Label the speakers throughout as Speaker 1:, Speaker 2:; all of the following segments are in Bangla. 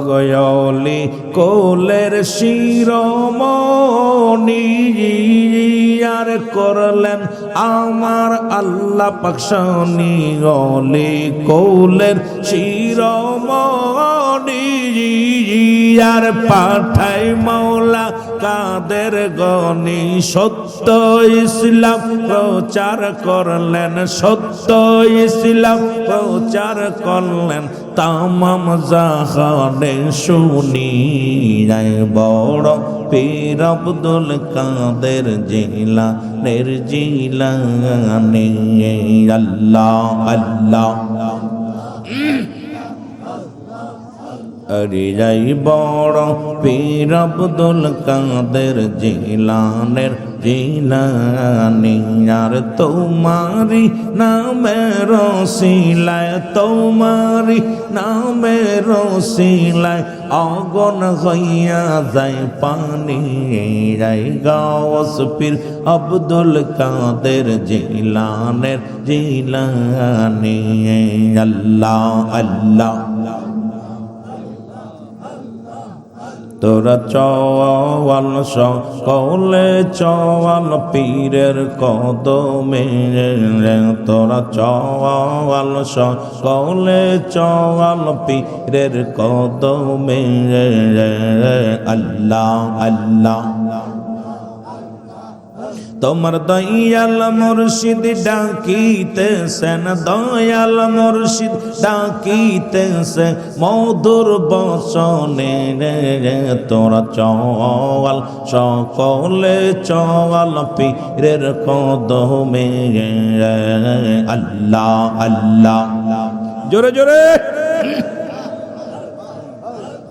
Speaker 1: গয়লি কোলের শিরমণি আর করলেন আমার আল্লাহ পাকশনি গলি কোলের শিরমণি আর পাঠাই মৌলা কাদের গনি সত্য ইসলাম? প্রচার করলেন সত্য ইসলাম। প্রচার করলেন তামাম জাহানে শুনি বড় পীর আব্দুল কাদের জিলা নের জিলানে। আল্লাহ আল্লাহ। আরে যাই বড় পীর আব্দুল কাদের জিলানের জিলানি। আর তোমারি নামের রসিলায় তোমারি নামের রসিলায় অগন হইয়া যায় পানি। যাই গাওস পীর আব্দুল কাদের জিলানের জিলানি। আল্লাহ আল্লাহ। তোরা চওয়াল সকলে চওয়াল পীরের কদমে। তোরা চওয়াল সকলে চওয়াল পীরের কদমে। আল্লাহ আল্লাহ। তোমার দয়াল মুর্শিদ ডাকিতেছেন দয়াল মুর্শিদ ডাকিতেছে, মধুর বসনে রে তোরা চওয়াল, সকলে চওয়াল পীরের কদমে আল্লাহ আল্লাহ। জোরে জোরে।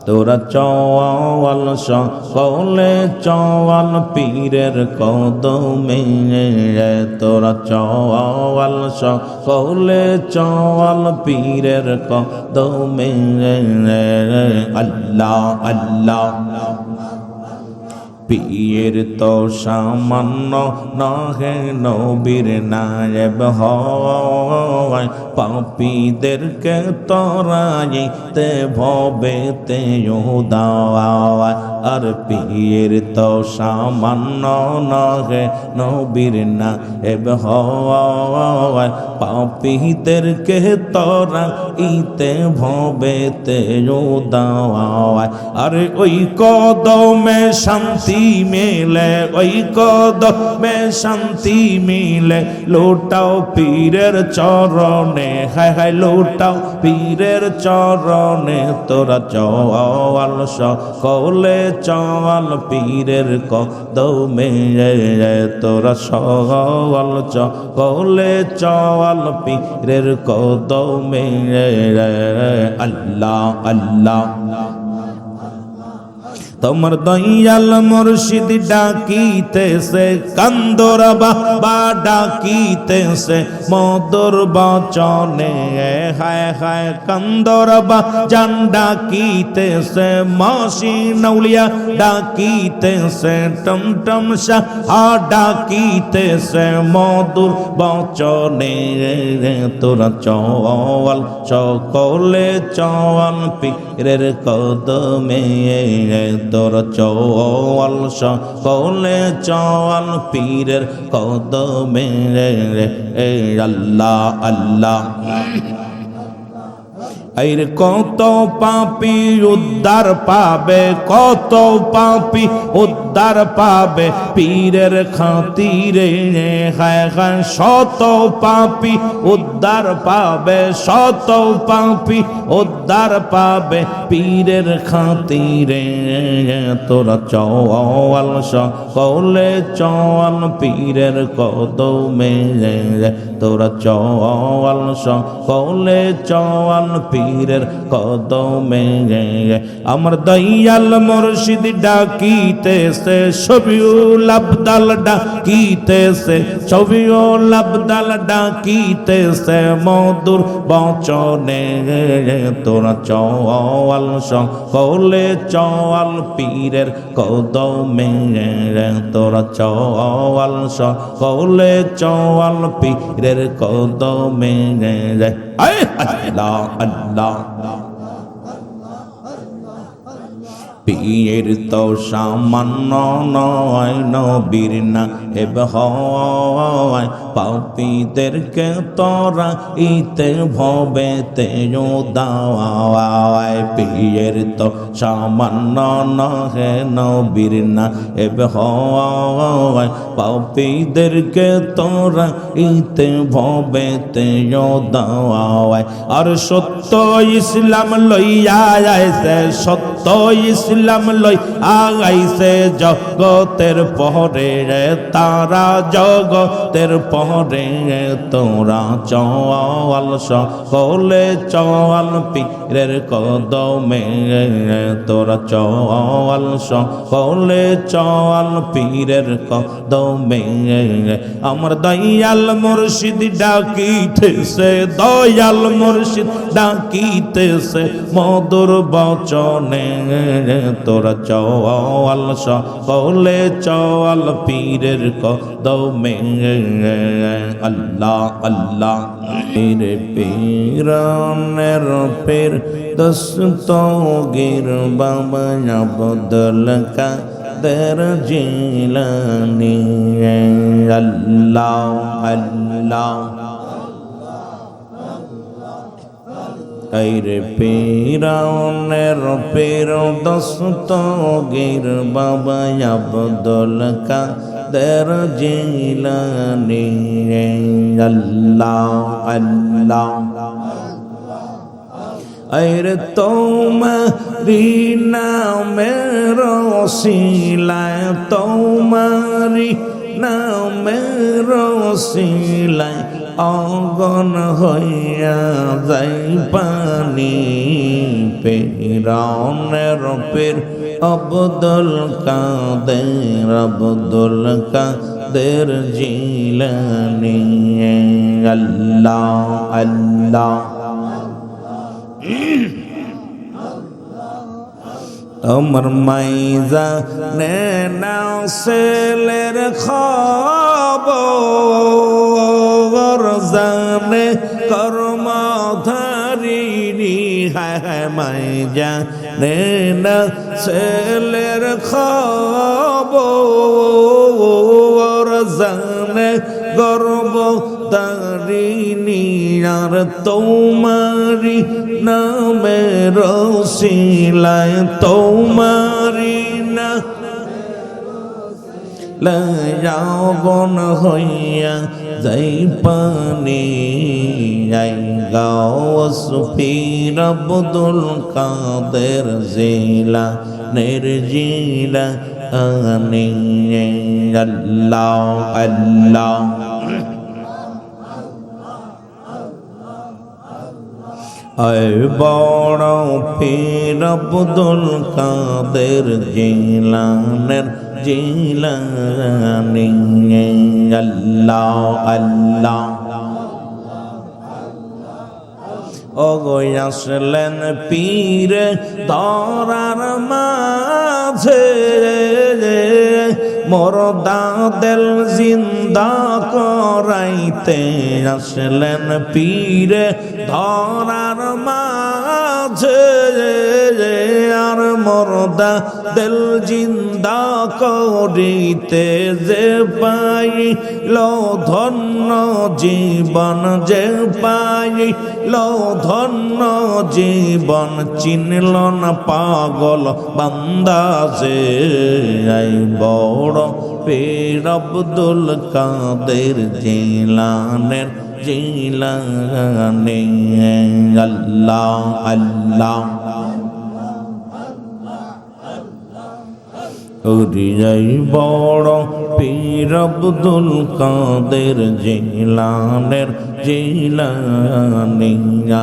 Speaker 1: তোরা চওয়াল সকলে চওয়াল পীরের কদমে। তোরা চওয়াল সকলে চওয়াল পীরের কদমে। আল্লাহ আল্লাহ। পীর তো সামান্য নহে নবীর নায়েব হয়। পাপীদেরকে তরাইতে ভবেতে দাওয়া আর পীর তো সামান্য নহে নবীর নায়েব হয়। পাপীদেরকে তরাইতে ভবেতে দাওয়া আরে ওই কদমে শান্তি মেলে, ওই কদমে শান্তি মিলে। লোটাও পীরের চরণে, হায় হায় লোটাও পীরের চরণে। তোরা চওয়াল সকলে চওয়াল পীরের কদমে। তোরা সওয়াল সকলে চওয়াল পীরের কদমে। আল্লাহ আল্লাহ। তোমার দয়াল মুর্শিদ ডাকিতেছে, কান্দরা বাবা ডাকিতেছে, মধুর বচনে, হায় হায় কান্দরা বা জান ডাকিতেছে, মাসি নৌলিয়া ডাকিতেছে টমটম শাহ ডাকিতেছে, মধুর বচনে, তোরা চওয়াল, সকলে চওয়াল, পীরের কদমে তোর চওয়াল সকলে চওয়াল পীরের কদমে এ আল্লাহ আল্লাহ। এর কত পাপি উদ্ধার পাবে, কত পাপি উদ্ধার পাবে পীরের খাতিরে। হায় হায়, শত পাপি উদ্ধার পাবে, শত পাপি উদ্ধার পাবে পীরের খাতিরে। তোরা চওয়াল সকলে চওয়াল পীরের কদমে। তোরা চওয়াল সকলে চওয়াল পীরের কদমে। আমার দয়াল মুর্শিদ ডাকিতেছে ছবিউল আবদাল ডাকিতেছে ছবিউল আবদাল ডাকিতেছে, মধুর বচনে তোরা চওয়াল সকলে চওয়াল, পীরের কদমে তোরা চওয়াল সকলে চওয়াল, পীরের কদমে। আল্লাহ আল্লাহ। পীর তো সামান্য নয় নবীর না, এব হয় পাপীদেরকে তোরা ইতে ভবে তেও দাওয়ায়। পীর তো সামান্য নহে নবীর না, এব হয় পাপীদেরকে তোরা ইতে ভবে তেও দাওয়ায়। আর সত্য ইসলাম লইয়া আইছে সত্য ইসলাম লই আগাইছে জগতের পহরে, তারা জগতের পহরে, তোরা চওয়াল, সকলে চওয়াল, পীরের কদমে, তোরা চওয়াল, সকলে চওয়াল, পীরের কদমে। আমার দয়াল মুর্শিদ ডাকিতেছে, দয়াল মুর্শিদ ডাকিতেছে মধুর বচনে, তোরা চওয়াল সকলে চওয়াল পীরের কদমে, আল্লাহ আল্লাহ, পীর, পীরানের পীর দস্ত গির বাবা বদল কা জিলানি, আল্লাহ আল্লাহ আইরে পীরানের পীর দস্ত গির বাবা আব্দুল কাদের জিলানি আল্লাহ আল্লাহ। আইরে তোমারি নামের রসিলায় তোমারি নামের রসিলায়। অগন হইয়া যাই পানি পেরানের পের অবদল কাদের অবদল কাদের জিলানি। আল্লাহ আল্লাহ। আমার মাইজা নেনা সেলের খবর জানে কর্মধারিণী হ্যাঁ মাইজা নেনা সেলের খবর জানে গর্ব তারিণী আর তোমারি নামে রসিলায় তোমারি না। লাবন হইয়া যাই পানি যাই গাও সুফির আব্দুল কাদের জিলা, নির্জিলা আনি আল্লাহ আল্লাহ। আয় বড় ফির আব্দুল কাদের জিলানের জিলানি। আল্লাহ আল্লাহ। ওগো আসলেন পীর ধরার মাঝে। মোর দাদেল জিন্দা করাইতে আসলেন পীরে ধরার মাঝে আর মরদা দিল জিন্দা করিতে যে পাই লো ধন্য জীবন, যে পাই লো ধন্য জীবন, চিনল না পাগল বান্দা যে বড় পীর আব্দুল কাদের জিলানের জিলানে আল্লাহ আল্লাহ ওরিয়াই বড় পীর আব্দুল কাদের জিলানের জিলানি।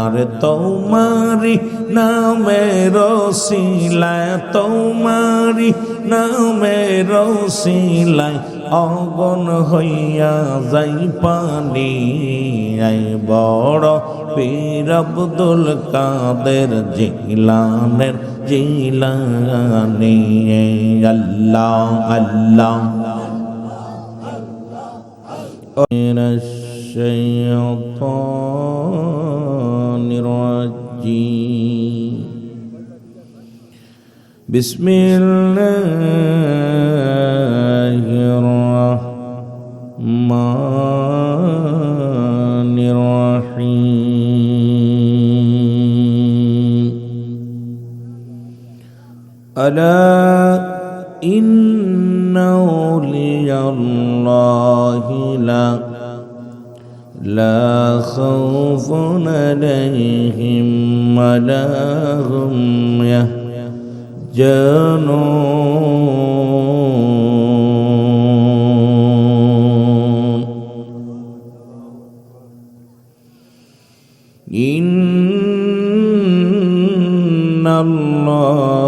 Speaker 1: আর তোমারি নামে রসিলায়, তোমারি নামে রসিলায় অগন হইয়া যাই পানি। আই বড় পীর আব্দুল কাদের জিলানের জিলানি আল্লাহ আল্লাহ من الشيطان الرجيم بسم الله الرحمن ألا إن أولياء الله لا لا خوف عليهم ولا هم يحزنون. إن الله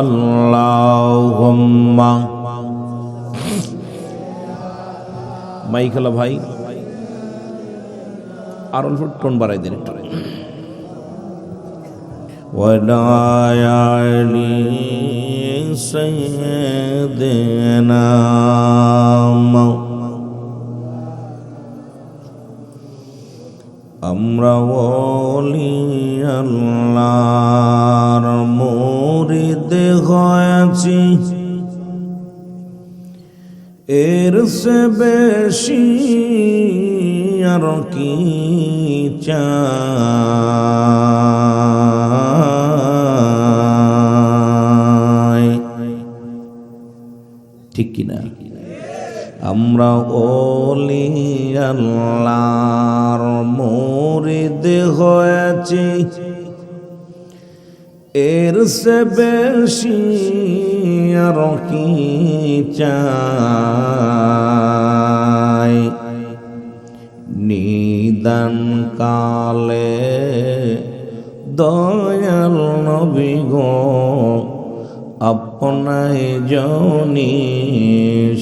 Speaker 1: اللهم মাইখালা ভাই আর অল্প টোন বাড়াই দিন একটু ولا يعلي سيدنا আমরা বলি আল্লাহর মুরিদ হয়েছি। এর সে বেশি আর কি চাই? ঠিক কিনা? আমরা ওলি আল্লাহর মুরিদ হয়েছি। এর সে বেশি আর কি চাই? নিদান কালে দয়াল নবী গো আপনায় জনি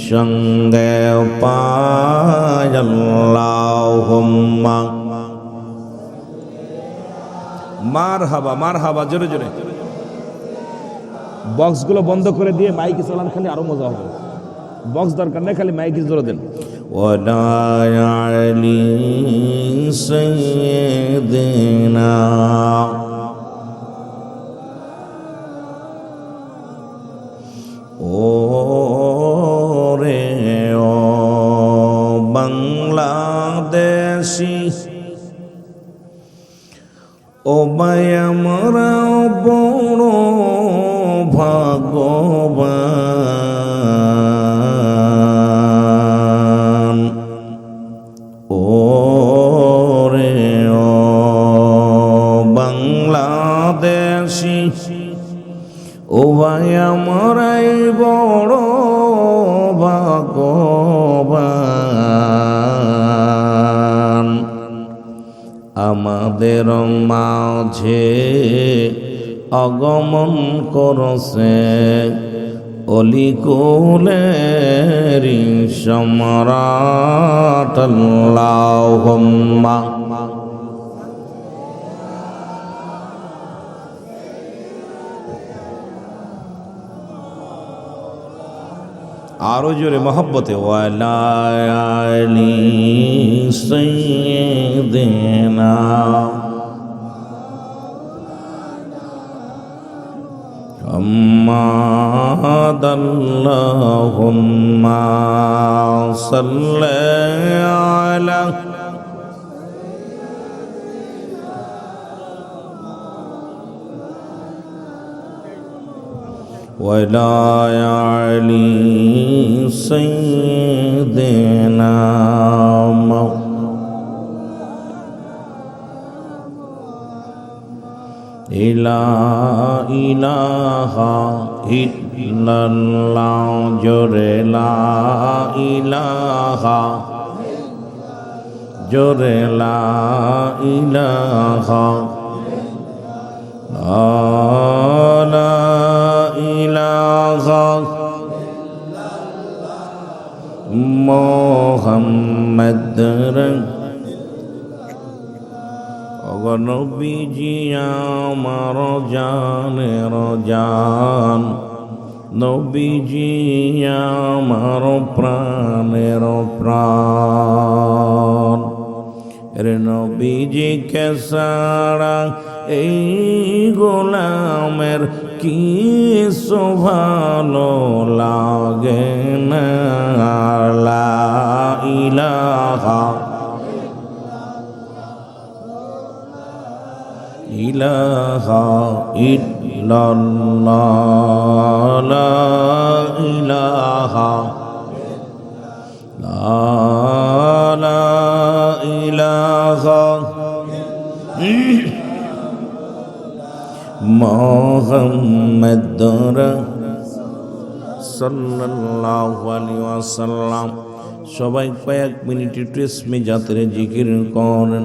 Speaker 1: সঙ্গে পায়াল্লাহুম্মা মার হাবা মার হাবা জোরে জোরে। বক্সগুলো বন্ধ করে দিয়ে মাইকে চালান, খালি আরও মজা হবে। বক্স দরকার নেই, খালি মাইকে জোরে দেন। ওডায়ালি দেনা ও ভাই আমরাই বড় ভগবান আমাদের মাঝে আগমন করছে অলিকুলের সম্রাট আল্লাহুম্মা। আরো জোরে মহব্বতে ওয়ালায়ালি সৈয়দিনা محمد اللهم صل على ولا يعلي سيدنا مو- إلا إله إلا الله جر لا إله جر لا إله. لا إله নবীজি আমার জান নবীজি আমার প্রাণের প্রাণ। রে নবীজি কে সারা এই গোলামের কি ভালো লাগে না? ইলাহা ইলাহা ইল্লাল্লাহ লা ইলাহা লা লা ইলাহা মোহাম্মদ সাল্লাল্লাহু আলাইহি ওয়াসাল্লাম সবাই কয়েক মিনিট একটু ইসমে জাতের জিকির করেন